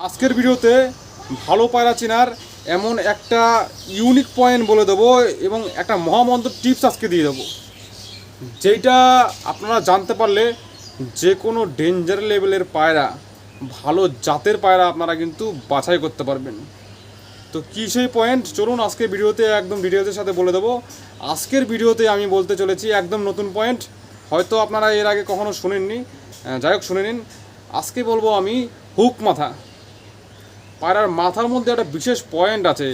আজকের ভিডিওতে ভালো পায়রা চেনার এমন একটা ইউনিক পয়েন্ট বলে দেবো এবং একটা মহামন্ত্র টিপস আজকে দিয়ে দেবো। যেটা আপনারা জানতে পারলে যে কোনো ডেঞ্জার লেভেলের পায়রা, ভালো জাতের পায়রা আপনারা কিন্তু বাছাই করতে পারবেন। তো কী সেই পয়েন্ট চলুন আজকে ভিডিওতে একদম ডিটেলসের সাথে বলে দেবো। আজকের ভিডিওতে আমি বলতে চলেছি একদম নতুন পয়েন্ট হয়তো আপনারা এর আগে কখনো শুনেননি। যাই হোক, শুনে নিন। আজকে বলব আমি হুক মাথা। পায়রার মাথার মধ্যে একটা বিশেষ পয়েন্ট আছে।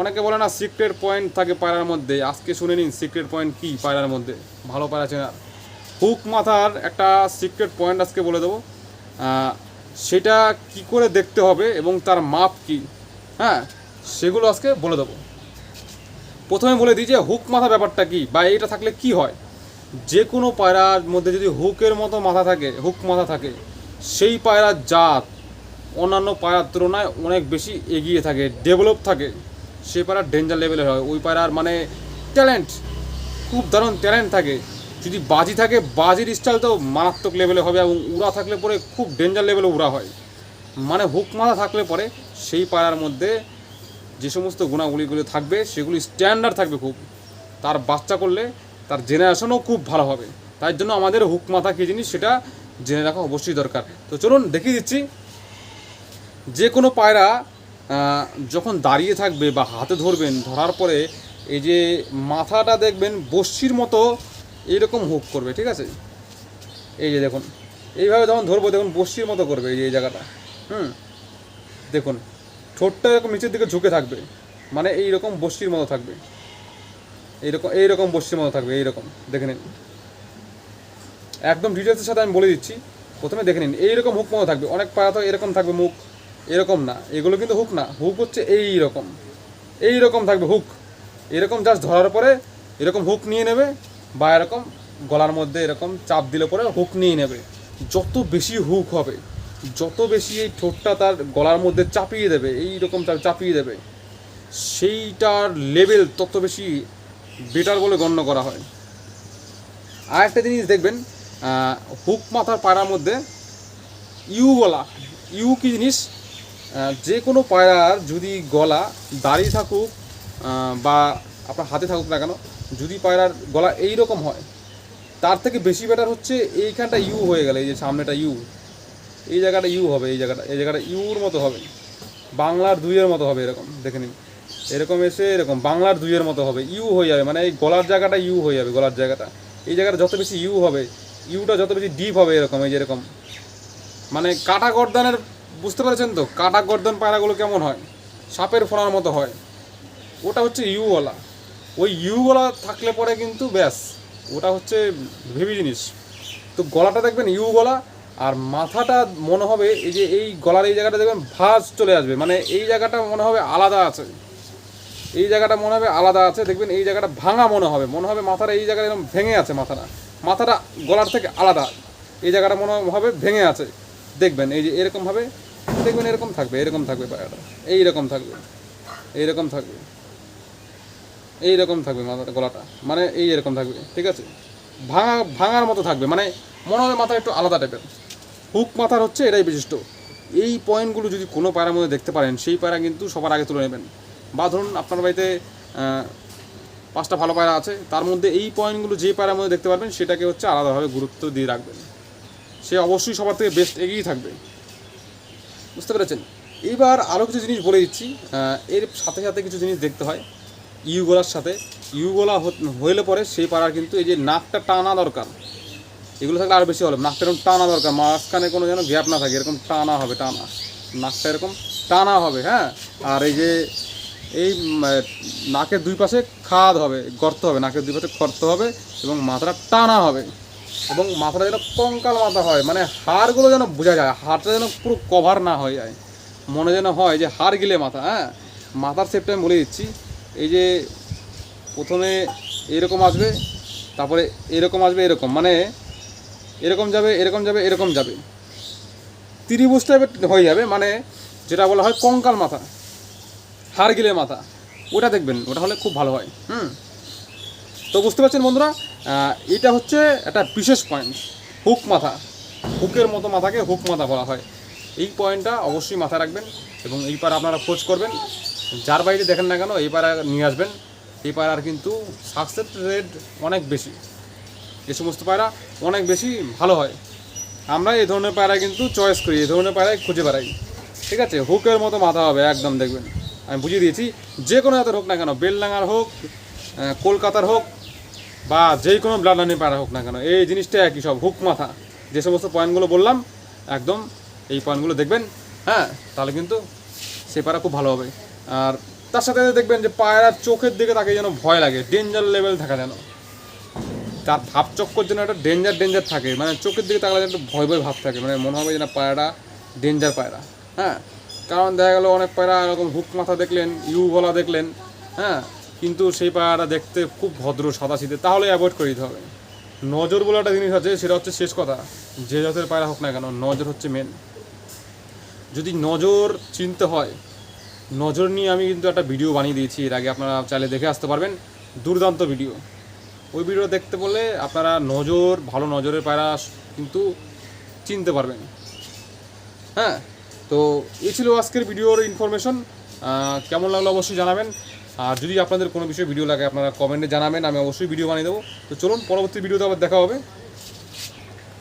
অনেকে বলে না সিক্রেট পয়েন্ট থাকে পায়রার মধ্যে। আজকে শুনে নিন সিক্রেট পয়েন্ট কী পায়রার মধ্যে। ভালো পায়রা চেনার হুক মাথার একটা সিক্রেট পয়েন্ট আজকে বলে দেবো। সেটা কি করে দেখতে হবে এবং তার মাপ কি? হ্যাঁ সেগুলো আজকে বলে দেবো। প্রথমে বলে দিই যে হুক মাথা ব্যাপারটা কি বা এইটা থাকলে কি হয়? যে কোনো পায়রার মধ্যে যদি হুকের মতো মাথা থাকে, হুক মাথা থাকে, সেই পায়রার জাত অন্যান্য পায়রার তুলনায় অনেক বেশি এগিয়ে থাকে ডেভেলপ থাকে। সেই পায়রা ডেঞ্জার লেভেলের হয়। ওই পায়রার মানে ট্যালেন্ট খুব দারুণ ট্যালেন্ট থাকে। যদি বাজি থাকে, বাজির স্টাইল তো মারাত্মক লেভেলে হবে এবং উড়া থাকলে পরে খুব ডেঞ্জার লেভেলে উড়া হয়। মানে হুক মাথা থাকলে পরে সেই পায়রার মধ্যে যে সমস্ত গুণাগুলিগুলো থাকবে, সেগুলি স্ট্যান্ডার্ড থাকবে খুব। তার বাচ্চা করলে তার জেনারেশনও খুব ভালো হবে। তাই জন্য আমাদের হুক মাথা কী জিনিস, সেটা জেনে রাখা অবশ্যই দরকার। তো চলুন দেখিয়ে দিচ্ছি। যে কোনো পায়রা যখন দাঁড়িয়ে থাকবে বা হাতে ধরবেন, ধরার পরে এই যে মাথাটা দেখবেন বস্যির মতো এইরকম হুক করবে, ঠিক আছে? এই যে দেখুন, এইভাবে যখন ধরবো, দেখুন বস্যির মতো করবে এই যে, এই জায়গাটা, হুম? দেখুন, ঠোঁটটা এরকম নিচের দিকে ঝুঁকে থাকবে মানে এইরকম বস্যির মতো থাকবে। এইরকম এইরকম বস্যির মতো থাকবে, এইরকম, দেখে নিন। একদম ডিটেলসের সাথে আমি বলে দিচ্ছি, প্রথমে দেখে নিন, এইরকম হুক মতো থাকবে, অনেক পায়া তো এরকম থাকবে মুখ। এরকম না। এগুলো কিন্তু হুক না। হুক হচ্ছে এই রকম এই রকম থাকবে হুক এরকম জাস্ট ধরার পরে এরকম হুক নিয়ে নেবে বা এরকম গলার মধ্যে এরকম চাপ দিলে পরে হুক নিয়ে নেবে। যত বেশি হুক হবে, যত বেশি এই ঠোঁটটা তার গলার মধ্যে চাপিয়ে দেবে এই রকম তার চাপিয়ে দেবে, সেইটার লেভেল তত বেশি বেটার বলে গণ্য করা হয়। আর একটা জিনিস দেখবেন হুক মাথার পায়রার মধ্যে ইউ গলা ইউ কি জিনিস? যে কোনো পায়রার যদি গলা দাঁড়িয়ে থাকুক বা আপনার হাতে থাকুক না কেন, যদি পায়রার গলা এই রকম হয়, তার থেকে বেশি বেটার হচ্ছে এইখানটা ইউ হয়ে গেলে, এই যে সামনেটা ইউ এই জায়গাটা ইউ হবে, এই জায়গাটা এই জায়গাটা ইউর মতো হবে। বাংলার দুইয়ের মতো হবে এরকম, দেখে নিন। এরকম এসে এরকম, বাংলার দুইয়ের মতো হবে ইউ হয়ে যাবে মানে এই গলার জায়গাটা ইউ হয়ে যাবে, গলার জায়গাটা। এই জায়গাটা যত বেশি ইউ হবে ইউটা যত বেশি ডিপ হবে এরকম, এই যে এরকম। মানে কাটা গর্দানের বুঝতে পেরেছেন তো? কাটা গর্দন পায়রাগুলো কেমন হয়? সাপের ফোনার মতো হয়। ওটা হচ্ছে ইউওয়ালা। ওই ইউওয়ালা থাকলে পরে কিন্তু ব্যাস, ওটা হচ্ছে হেভি জিনিস। তো গলাটা দেখবেন ইউ গলা আর মাথাটা মনে হবে এই যে এই গলার এই জায়গাটা দেখবেন ভাঁজ চলে আসবে। মানে এই জায়গাটা মনে হবে আলাদা আছে। এই জায়গাটা মনে হবে আলাদা আছে। দেখবেন এই জায়গাটা ভাঙা মনে হবে। মনে হবে মাথাটা এই জায়গাটা এরকম ভেঙে আছে মাথাটা। মাথাটা গলার থেকে আলাদা। এই জায়গাটা মনে হবে ভেঙে আছে। দেখবেন এই যে এরকমভাবে দেখবেন এরকম থাকবে এরকম থাকবে পায়রাটা এইরকম থাকবে এইরকম থাকবে এইরকম থাকবে মাথাটা গলাটা। মানে এই এরকম থাকবে, ঠিক আছে? ভাঙা, ভাঙার মতো থাকবে মানে মনে হবে মাথা একটু আলাদা টাইপের হুক মাথার হচ্ছে এটাই বিশিষ্ট। এই পয়েন্টগুলো যদি কোনো পায়রার মধ্যে দেখতে পারেন, সেই পায়রা কিন্তু সবার আগে তুলে নেবেন। বা ধরুন আপনার বাড়িতে পাঁচটা ভালো পায়রা আছে, তার মধ্যে এই পয়েন্টগুলো যে পায়রার মধ্যে দেখতে পারবেন, সেটাকে হচ্ছে আলাদাভাবে গুরুত্ব দিয়ে রাখবেন। সে অবশ্যই সবার থেকে বেস্ট এগিয়েই থাকবে। বুঝতে পেরেছেন? এইবার আরও কিছু জিনিস বলে দিচ্ছি। এর সাথে সাথে কিছু জিনিস দেখতে হয়। ইউগোলার সাথে। ইউগোলা হইলে পরে সেই পাড়ার কিন্তু এই যে নাকটা টানা দরকার। এগুলো থাকলে আরও বেশি হবে নাকটা এরকম টানা দরকার। মাঝখানে কোনো যেন গ্যাপ না থাকে। এরকম টানা হবে, টানা। নাকটা এরকম টানা হবে হ্যাঁ? আর এই যে এই নাকের দুই পাশে খাদ হবে, গর্ত হবে। নাকের দুই পাশে গর্ত হবে এবং মাথাটা টানা হবে। এবং মাথাটা যেন কঙ্কাল মাথা হয় মানে হাড়গুলো যেন বোঝা যায়, হাড়টা যেন পুরো কভার না হয়ে যায়। মনে যেন হয় যে হাড় গিলে মাথা হ্যাঁ? মাথার শেপটা আমি বলে দিচ্ছি। এই যে প্রথমে এরকম আসবে, তারপরে এরকম আসবে, এরকম। মানে এরকম যাবে এরকম যাবে এরকম যাবে। ত্রিভুজ টাইপের হয়ে যাবে মানে যেটা বলা হয় কঙ্কাল মাথা, হাড় গিলে মাথা। ওটা দেখবেন, ওটা হলে খুব ভালো হয়, হুম? তো বুঝতে পারছেন বন্ধুরা? এটা হচ্ছে একটা বিশেষ পয়েন্ট হুক মাথা। হুকের মতো মাথাকে হুক মাথা বলা হয়। এই পয়েন্টটা অবশ্যই মাথায় রাখবেন এবং এই পায়রা আপনারা খোঁজ করবেন। যার বাইরে দেখেন না কেন, এই পায়রা নিয়ে আসবেন। এই পায়রার কিন্তু সাকসেস রেট অনেক বেশি। এ সমস্ত পায়রা অনেক বেশি ভালো হয়। আমরা এই ধরনের পায়রা কিন্তু চয়েস করি, এই ধরনের পায়রাই খুঁজে বেড়াই। ঠিক আছে? হুকের মতো মাথা হবে, একদম দেখবেন। আমি বুঝিয়ে দিয়েছি, যে কোনো জাতের হোক না কেন, বেলডাঙ্গার হোক কলকাতার হোক বা যে কোনো ব্লাড লাইনের পায়রা হোক না কেন, এই জিনিসটা একই সব, হুক মাথা। যে সমস্ত পয়েন্টগুলো বললাম, একদম এই পয়েন্টগুলো দেখবেন হ্যাঁ তাহলে কিন্তু সে পায়রা খুব ভালো হবে। আর তার সাথে দেখবেন যে পায়রার চোখের দিকে তাকে যেন ভয় লাগে ডেঞ্জার লেভেল থাকা যেন। তার ভাবচক্কর যেন একটা ডেঞ্জার ডেঞ্জার থাকে মানে চোখের দিকে তাকালে যেন একটা ভয় ভয় ভাব থাকে মানে মনে হবে যে না পায়রাটা ডেঞ্জার পায়রা হ্যাঁ। কারণ দেখা গেলো অনেক পায়রা এরকম হুক মাথা দেখলেন ইউ গলা দেখলেন হ্যাঁ। কিন্তু সেই পায়রাটা দেখতে খুব ভদ্র, সাদা শীতে তাহলে অ্যাভয়েড করে দিতে হবে। নজর বলে একটা জিনিস আছে, সেটা হচ্ছে শেষ কথা। যে জাতের পায়রা হোক না কেন, নজর হচ্ছে মেন যদি নজর চিনতে হয়, নজর নিয়ে আমি কিন্তু একটা ভিডিও বানিয়ে দিয়েছি। এর আগে আপনারা চাইলে দেখে আসতে পারবেন। দুর্দান্ত ভিডিও ওই ভিডিও দেখতে বলে আপনারা নজর, ভালো নজরের পায়রা কিন্তু চিনতে পারবেন। হ্যাঁ? তো, এই ছিল আজকের ভিডিওর ইনফরমেশন কেমন লাগল অবশ্যই জানাবেন। আর যদি আপনাদের কোনো বিষয়ে ভিডিও লাগে, আপনারা কমেন্টে জানাবেন, আমি অবশ্যই ভিডিও বানিয়ে দেবো। তো চলুন, পরবর্তী ভিডিওতে আবার দেখা হবে।